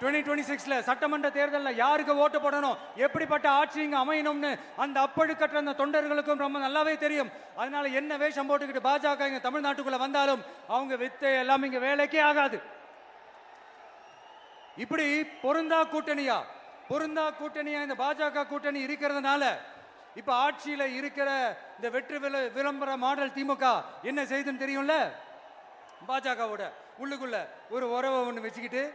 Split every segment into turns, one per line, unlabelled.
2026 twenty சிக்ஸ்ல சட்டமன்ற தேர்தலில் யாருக்கு ஓட்டு போடணும்? எப்படிப்பட்ட ஆட்சி இங்க அமையணும்னு அந்த அப்பழுக்கற்ற அந்த தொண்டர்களுக்கும் ரொம்ப நல்லாவே தெரியும். அதனால என்ன வேஷம் போட்டுக்கிட்டு பாஜக இங்க தமிழ்நாட்டுக்குள்ள வந்தாலும் அவங்க வித்தை எல்லாம் இங்க வேலைக்கே ஆகாது. இப்படி பொருந்தா கூட்டணியா? பொருந்தா கூட்டணியா இந்த பாஜக கூட்டணி இருக்கிறதுனால இப்ப ஆட்சியில இருக்கிற இந்த வெற்றி விள- விளம்பர மாடல் திமுக என்ன செய்துன்னு தெரியும்ல? பாஜகவோட உள்ளுக்குள்ள ஒரு உறவை ஒன்று வச்சுக்கிட்டு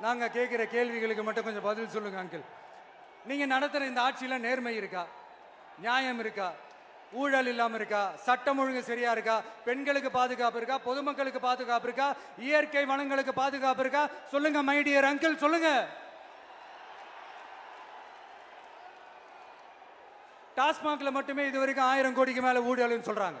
நாங்கள் கேட்குற கேள்விகளுக்கு மட்டும் கொஞ்சம் பதில் சொல்லுங்கள் அங்கிள் நீங்கள் நடத்துகிற இந்த ஆட்சியில் நேர்மை இருக்கா? நியாயம் இருக்கா? ஊழல் இல்லாமல் இருக்கா? சட்டம் ஒழுங்கு சரியா இருக்கா? பெண்களுக்கு பாதுகாப்பு இருக்கா? பொதுமக்களுக்கு பாதுகாப்பு இருக்கா? இயற்கை வளங்களுக்கு பாதுகாப்பு இருக்கா? சொல்லுங்க மைடியர் அங்கிள் சொல்லுங்க. டாஸ்மாக்ல மட்டுமே இது வரைக்கும் ஆயிரம் கோடிக்கு மேல ஊழல்னு சொல்றாங்க.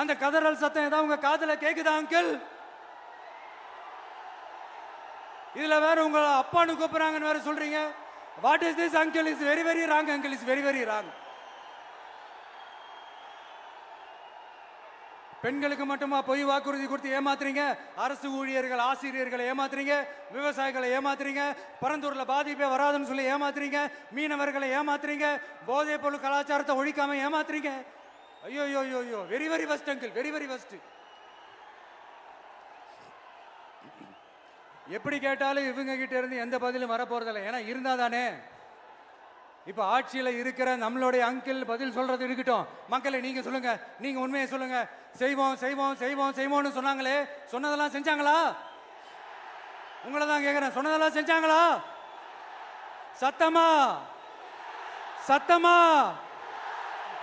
அந்த கதறல் சத்தம் ஏதாவது உங்க காதல கேக்குதா அங்கிள் இதுல வேற உங்க அப்பான்னு கூப்பிடுறாங்கன்னு வேற சொல்றீங்க. What is this uncle is very very wrong uncle is very very wrong பெண்களுக்கு மட்டுமா பொய் வாக்குறுதி கொடுத்து ஏமாத்துறீங்க? அரசு ஊழியர்கள் ஆசிரியர்களை ஏமாத்துறீங்க? விவசாயிகளை ஏமாத்துறீங்க? பரந்தூர்ல பாதிப்பே வராதுன்னு சொல்லி ஏமாத்துறீங்க? மீனவர்களை ஏமாத்துறீங்க? போதைப் பொருள் கலாச்சாரத்தை ஒழிக்காம ஏமாத்துறீங்க? ஐயோ ஐயோ ஐயோ ஐயோ very very fast uncle very very fast எப்படி கேட்டாலும் இவங்க கிட்ட இருந்து எந்த பதிலும் வர ஏன்னா இருந்தா தானே இப்ப ஆட்சியில இருக்கிற நம்மளுடைய அங்கிள் பதில் சொல்றது இருக்கட்டும். மக்களை நீங்க சொல்லுங்க. நீங்க உண்மையை சொல்லுங்க. செய்வோம் செய்வோம் செய்வோம் செய்வோம்னு சொன்னாங்களே. சொன்னதெல்லாம் செஞ்சாங்களா? உங்களை தான் கேக்குறேன். சொன்னதெல்லாம் செஞ்சாங்களா? சத்தமா? சத்தமா?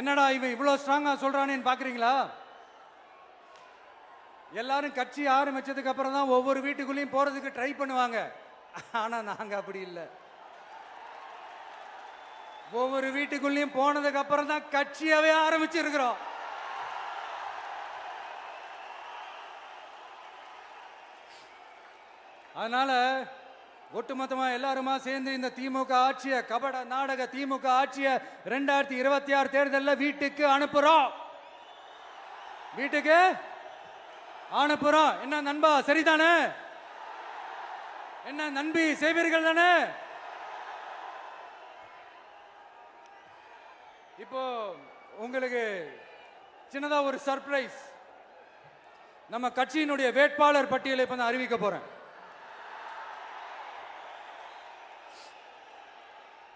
என்னடா இவன் இவ்வளோ ஸ்ட்ராங்காக சொல்றானேன்னு பார்க்குறீங்களா? எல்லாரும் கட்சி ஆரம்பித்ததுக்கு அப்புறம் தான் ஒவ்வொரு வீட்டுக்குள்ளேயும் போகிறதுக்கு ட்ரை பண்ணுவாங்க. ஆனால் நாங்கள் அப்படி இல்லை. ஒவ்வொரு வீட்டுக்குள்ளேயும் போனதுக்கு அப்புறம் தான் கட்சியாகவே ஆரம்பிச்சிருக்கிறோம். அதனால ஒட்டுமொத்தமா எல்லாருமா சேர்ந்து இந்த திமுக ஆட்சிய கபட நாடக திமுக ஆட்சிய ரெண்டாயிரத்தி இருபத்தி ஆறு தேர்தலில் வீட்டுக்கு அனுப்புறோம். வீட்டுக்கு அனுப்புறோம். என்ன நண்பா சரிதானே? என்ன நண்பி செய்வீர்கள் தானே? இப்போ உங்களுக்கு சின்னதா ஒரு சர்ப்ரைஸ் நம்ம கட்சியினுடைய வேட்பாளர் பட்டியலை இப்போ நான் அறிவிக்க போறேன்.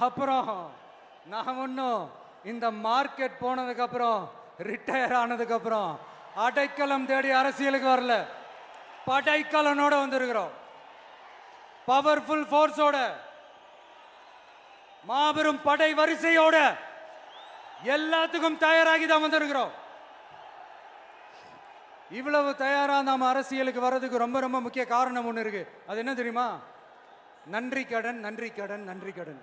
அப்புறம் நான் ஒன்றும் இந்த மார்க்கெட் போனதுக்கப்புறம் ரிட்டையர் ஆனதுக்கப்புறம் அடைக்கலம் தேடி அரசியலுக்கு வரல. படைக்கலனோட வந்திருக்கிறோம். பவர்ஃபுல் ஃபோர்ஸோட மாபெரும் படை வரிசையோட எல்லாத்துக்கும் தயாராகி தான் வந்திருக்கிறோம். இவ்வளவு தயாராக நாம் அரசியலுக்கு வர்றதுக்கு ரொம்ப ரொம்ப முக்கிய காரணம் ஒன்று இருக்கு. அது என்ன தெரியுமா? நன்றி கடன் நன்றி கடன் நன்றி கடன்.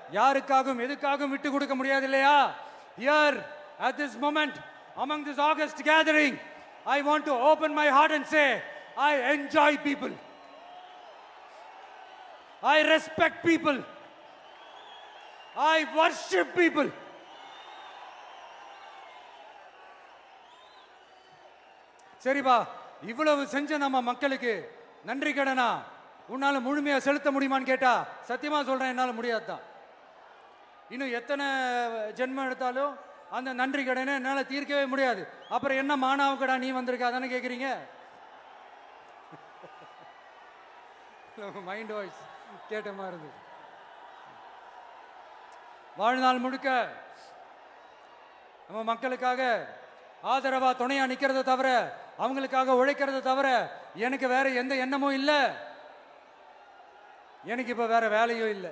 யாருக்காகவும் எதுக்காகவும் விட்டு கொடுக்க முடியாது இல்லையா here at this moment among this august gathering I want to open my heart and say I enjoy people I respect people I worship people சரிப்பா இவ்வளவு செஞ்ச நம்ம மக்களுக்கு நன்றி கடனா உன்னால் முழுமையாக செலுத்த முடியுமான்னு கேட்டா சத்தியமாக சொல்கிறேன் என்னால் முடியாது தான் இன்னும் எத்தனை ஜென்மம் எடுத்தாலும் அந்த நன்றி கடனை என்னால் தீர்க்கவே முடியாது. அப்புறம் என்ன மாணவக்கடா நீ வந்திருக்க? அதானே கேட்குறீங்க மைண்ட் வாய்ஸ் கேட்ட மாதிரி இருந்தது. வாழ்நாள் முழுக்க நம்ம மக்களுக்காக ஆதரவாக துணையாக நிற்கிறத தவிர அவங்களுக்காக உழைக்கிறத தவிர எனக்கு வேற எந்த எண்ணமும் இல்லை. எனக்கு இப்போ வேற வேலையும் இல்லை.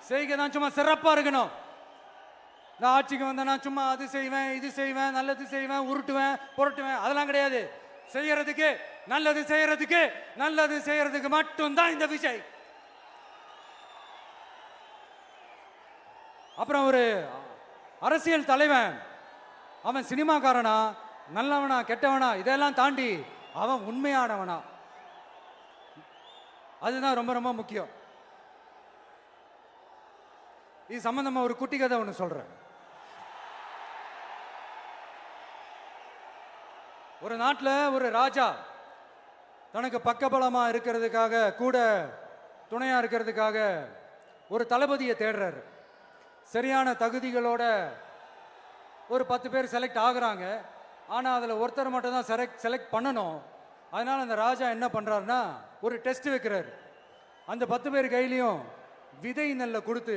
செய்கை தான் சும்மா சிறப்பா இருக்கணும். நான் ஆட்சிக்கு வந்தேன்னா சும்மா அது செய்வேன் இது செய்வேன் நல்லது செய்வேன் உருட்டுவேன் புரட்டுவேன். அதெல்லாம் கிடையாது. செய்யறதுக்கு நல்லது செய்யறதுக்கு நல்லது செய்யறதுக்கு மட்டும்தான் இந்த விஜய் அப்புறம் ஒரு அரசியல் தலைவன் அவன் சினிமாக்காரனா நல்லவனா கெட்டவனா இதெல்லாம் தாண்டி அவன் உண்மையானவனா. அதுதான் ரொம்ப ரொம்ப முக்கியம். இது சம்பந்தமா ஒரு குட்டி கதை ஒன்று சொல்றேன். ஒரு நாட்டில் ஒரு ராஜா தனக்கு பக்கபலமா இருக்கிறதுக்காக கூட துணையா இருக்கிறதுக்காக ஒரு தளபதியை தேடுறாரு. சரியான தகுதிகளோட ஒரு பத்து பேர் செலக்ட் ஆகுறாங்க. ஆனால் அதில் ஒருத்தர் மட்டும் தான் செலக்ட் செலக்ட் பண்ணணும். அதனால் அந்த ராஜா என்ன பண்ணுறாருன்னா ஒரு டெஸ்ட் வைக்கிறார். அந்த பத்து பேர் கையிலையும் விதை நெல்லை கொடுத்து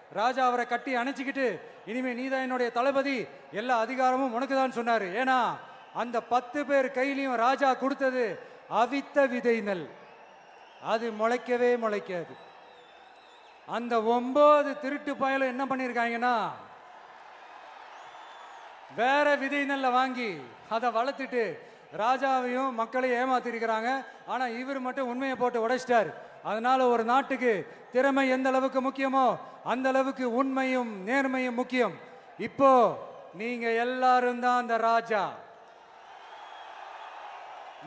ராஜா அவரை கட்டி அணைச்சிக்கிட்டு இனிமே நீதான் என்னுடைய தளபதி எல்லா அதிகாரமும் உனக்கு தான் சொன்னார். ஏன்னா அந்த பத்து பேர் கையிலையும் ராஜா கொடுத்தது அவித்த விதை நெல். அது முளைக்கவே முளைக்காது. அந்த ஒன்பது திருட்டு பயலும் என்ன பண்ணியிருக்காங்கன்னா வேற விதை நெல்லை வாங்கி அதை வளர்த்துட்டு ராஜாவையும் மக்களையும் ஏமாத்திருக்கிறாங்க. ஆனால் இவர் மட்டும் உண்மையை போட்டு உடைச்சிட்டார். அதனால ஒரு நாட்டுக்கு திறமை எந்த அளவுக்கு முக்கியமோ அந்த அளவுக்கு உண்மையும் நேர்மையும் முக்கியம். இப்போ நீங்க எல்லாரும் தான் அந்த ராஜா.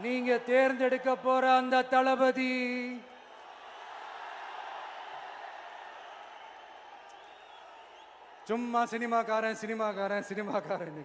நீங்க தேர்ந்தெடுக்க போற அந்த தளபதி. சும்மா சினிமாக்காரன் சினிமாக்காரன் சினிமாக்காரன்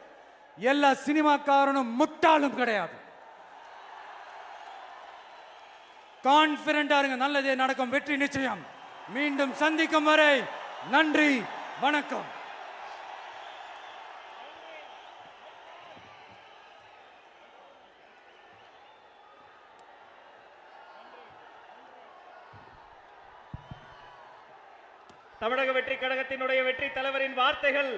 எல்லா சினிமாக்காரனும் முட்டாளும் கிடையாது. கான்பிடண்டா இருங்க நல்லதே நடக்கும் வெற்றி நிச்சயம். மீண்டும் சந்திக்கும் வரை நன்றி வணக்கம்.
தமிழக வெற்றி கழகத்தினுடைய வெற்றி தலைவரின் வார்த்தைகள்